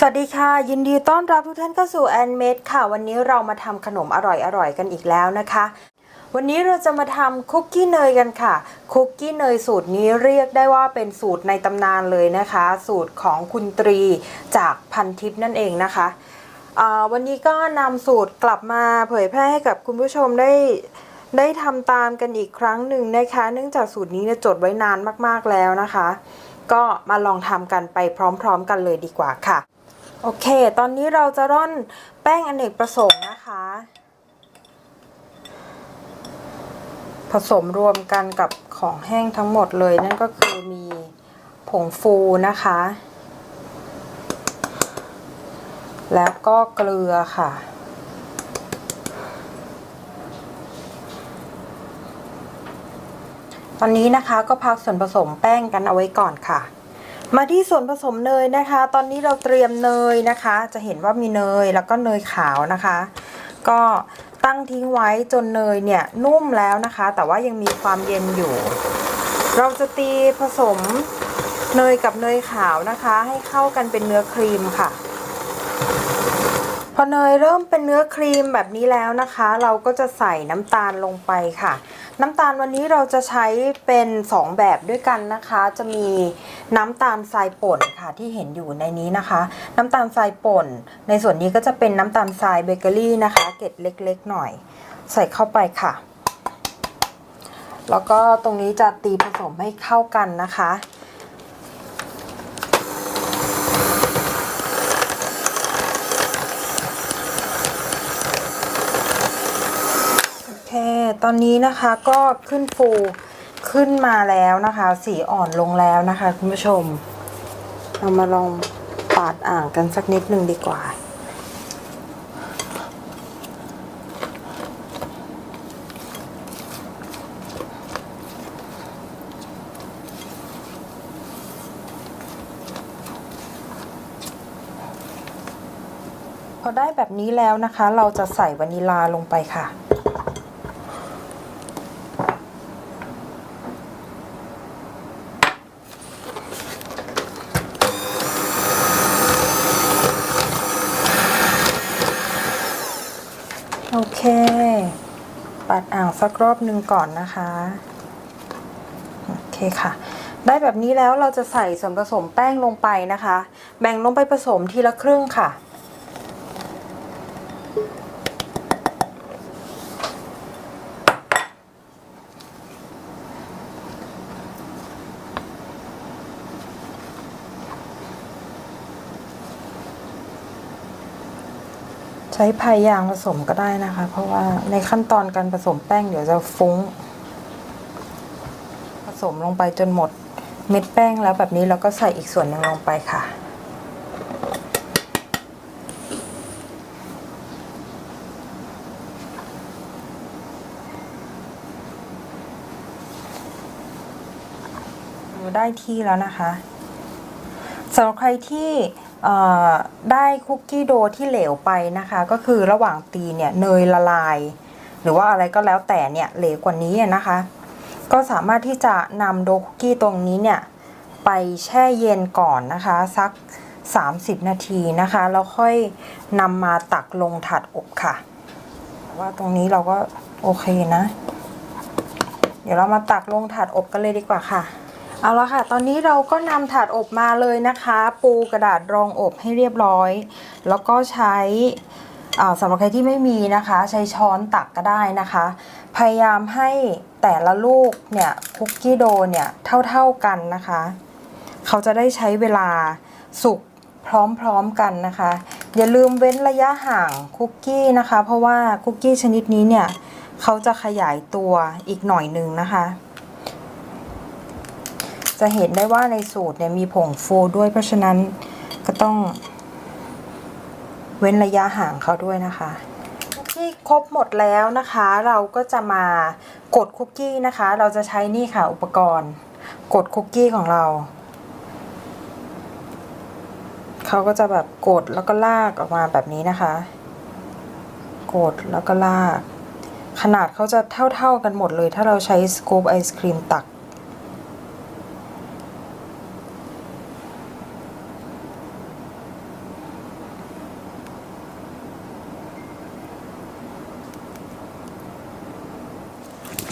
สวัสดีค่ะ ยินดีต้อนรับทุกท่านเข้าสู่แอนเมดค่ะ วันนี้เรามาทำขนมอร่อยๆกันอีกแล้วนะคะ วันนี้เราจะมาทำคุกกี้เนยกันค่ะ คุกกี้เนยสูตรนี้เรียกได้ว่าเป็นสูตรในตำนานเลยนะคะ สูตรของคุณตรีจากพันทิพย์นั่นเองนะคะวันนี้ก็นำสูตรกลับมาเผยแพร่ให้กับคุณผู้ชมได้ได้ทำตามกันอีกครั้งหนึ่งนะคะ เนื่องจากสูตรนี้เนี่ยจดไว้นานมากๆแล้วนะคะ ก็มาลองทำกันไปพร้อม ๆ กันเลยดีกว่าค่ะ โอเค ตอนนี้เราจะร่อนแป้งอเนกประสงค์นะคะ ผสมรวมกันกับของแห้งทั้งหมดเลย นั่นก็คือมีผงฟูนะคะ แล้วก็เกลือค่ะ ตอนนี้นะคะก็พักส่วนผสมแป้งกันเอาไว้ก่อนค่ะ มาที่ส่วนผสมเนยนะคะ ตอนนี้เราเตรียมเนยนะคะ จะเห็นว่ามีเนยแล้วก็เนยขาวนะคะ ก็ตั้งทิ้งไว้จนเนยเนี่ยนุ่มแล้วนะคะ แต่ว่ายังมีความเย็นอยู่ เราจะตีผสมเนยกับเนยขาวนะคะ ให้เข้ากันเป็นเนื้อครีมค่ะ พอเนยเริ่มเป็นเนื้อครีมแบบนี้แล้วนะคะ เราก็จะใส่น้ำตาลลงไปค่ะ น้ำตาลวันนี้เราจะใช้เป็น 2 แบบด้วยกันนะคะ จะมีน้ำตาลทรายป่นค่ะที่เห็นอยู่ในนี้นะคะ น้ำตาลทรายป่น ในส่วนนี้ก็จะเป็นน้ำตาลทรายเบเกอรี่นะคะ เกล็ดเล็กๆหน่อย ใส่เข้าไปค่ะ แล้วก็ตรงนี้จะตีผสมให้เข้ากันนะคะ โอเค ตอนนี้นะคะก็ขึ้นฟูขึ้นมาแล้วนะคะ สีอ่อนลงแล้วนะคะ คุณผู้ชม เรามาลองปาดอ่างกันสักนิดหนึ่งดีกว่าพอได้แบบนี้แล้วนะคะ เราจะใส่วานิลาลงไปค่ะ โอเค ปัดอ่างสักรอบหนึ่งก่อนนะคะ โอเคค่ะ ได้แบบนี้แล้วเราจะใส่ส่วนผสมแป้งลงไปนะคะ แบ่งลงไปผสมทีละครึ่งค่ะ ใช้พายยางผสมก็ได้นะคะ เพราะว่าในขั้นตอนการผสมแป้งเดี๋ยวจะฟุ้ง ผสมลงไปจนหมดเม็ดแป้งแล้วแบบนี้เราก็ใส่อีกส่วนหนึ่งลงไปค่ะ ได้ที่แล้วนะคะ สำหรับใครที่ได้คุกกี้โดที่เหลวไปนะคะ ก็คือระหว่างตีเนี่ยเนยละลาย หรือว่าอะไรก็แล้วแต่เนี่ยเหลวกว่านี้นะคะ ก็สามารถที่จะนำโดคุกกี้ตรงนี้เนี่ยไปแช่เย็นก่อนนะคะสัก 30 นาทีนะคะแล้วค่อยนำมาตักลงถาดอบค่ะ ว่าตรงนี้เราก็โอเคนะ เดี๋ยวเรามาตักลงถาดอบกันเลยดีกว่าค่ะ เอาละค่ะ ตอนนี้เราก็นำถาดอบมาเลยนะคะ ปูกระดาษรองอบให้เรียบร้อย แล้วก็ใช้สำหรับใครที่ไม่มีนะคะ ใช้ช้อนตักก็ได้นะคะ พยายามให้แต่ละลูกเนี่ยคุกกี้โดเนี่ยเท่าๆกันนะคะ เขาจะได้ใช้เวลาสุกพร้อมๆกันนะคะ อย่าลืมเว้นระยะห่างคุกกี้นะคะ เพราะว่าคุกกี้ชนิดนี้เนี่ยเขาจะขยายตัวอีกหน่อยหนึ่งนะคะ จะเห็นได้ว่าในสูตรเนี่ยมีผงฟูด้วย เพราะฉะนั้นก็ต้องเว้นระยะห่างเขาด้วยนะคะคุกกี้ครบหมดแล้วนะคะ เราก็จะมากดคุกกี้นะคะ เราจะใช้นี่ค่ะอุปกรณ์ กดคุกกี้ของเราเขาก็จะแบบกดแล้วก็ลากออกมาแบบนี้นะคะ กดแล้วก็ลาก ขนาดเขาจะเท่าๆกันหมดเลย ถ้าเราใช้สกูปไอศครีมตัก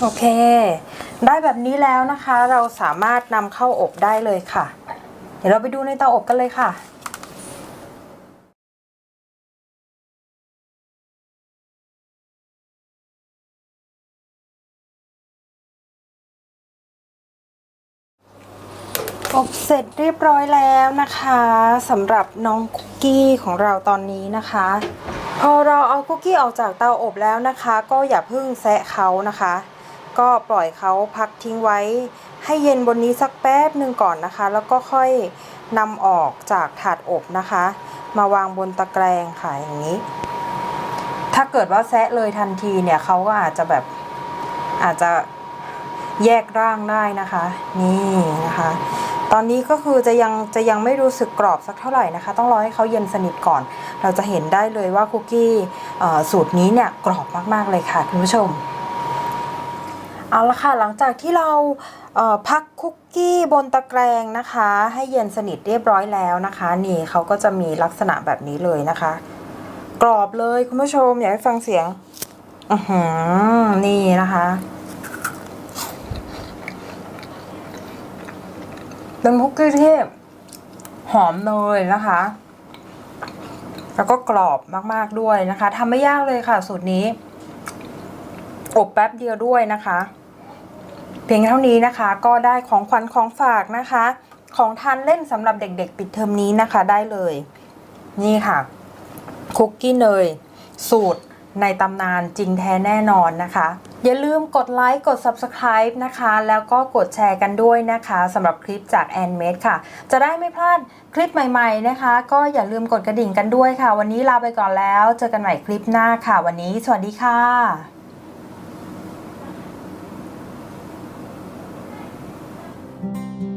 โอเค ได้แบบนี้แล้วนะคะ เราสามารถนำเข้าอบได้เลยค่ะ เดี๋ยวเราไปดูในเตาอบกันเลยค่ะอบเสร็จเรียบร้อยแล้วนะคะสำหรับน้องคุกกี้ของเราตอนนี้นะคะ พอเราเอาคุกกี้ออกจากเตาอบแล้วนะคะ ก็อย่าเพิ่งแซะเขานะคะ ก็ปล่อยเขาพักทิ้งไว้ ให้เย็นบนนี้สักแป๊บหนึ่งก่อนนะคะ แล้วก็ค่อยนำออกจากถาดอบนะคะ มาวางบนตะแกรงค่ะอย่างนี้ ถ้าเกิดว่าแซะเลยทันทีเนี่ยเขาก็อาจจะแบบอาจจะแยกร่างได้นะคะ นี่นะคะ ตอนนี้ก็คือจะยังจะยังไม่รู้สึกกรอบสักเท่าไหร่นะคะ ต้องรอให้เขาเย็นสนิทก่อน เราจะเห็นได้เลยว่าคุกกี้สูตรนี้เนี่ยกรอบมากๆเลยค่ะคุณผู้ชม เอาละค่ะหลังจากที่เราเพักคุกกี้บนตะแกรงนะคะ ให้เย็นสนิทเรียบร้อยแล้วนะคะ นี่เขาก็จะมีลักษณะแบบนี้เลยนะคะ กรอบเลยคุณผู้ชมอยากให้ฟังเสียงอือหือนี่นะคะเป็นคุกกี้ที่หอมเนยนะคะ แล้วก็กรอบมากๆด้วยนะคะทำไม่ยากเลยค่ะ สูตรนี้อบแป๊บเดียวด้วยนะคะ เพียงเท่านี้นะคะก็ได้ของขวัญของฝากนะคะ ของทานเล่นสำหรับเด็กๆ ปิดเทอมนี้นะคะได้เลย นี่ค่ะ คุกกี้เนย สูตรในตำนานจริงแท้แน่นอนนะคะ อย่าลืมกดไลค์กด Subscribe นะคะ แล้วก็กดแชร์กันด้วยนะคะสำหรับคลิปจาก a n m a d e ค่ะ จะได้ไม่พลาดคลิปใหม่ๆนะคะ ก็อย่าลืมกดกระดิ่งกันด้วยค่ะ วันนี้ลาไปก่อนแล้ว เจอกันใหม่คลิปหน้าค่ะ วันนี้ สวัสดีค่ะ Música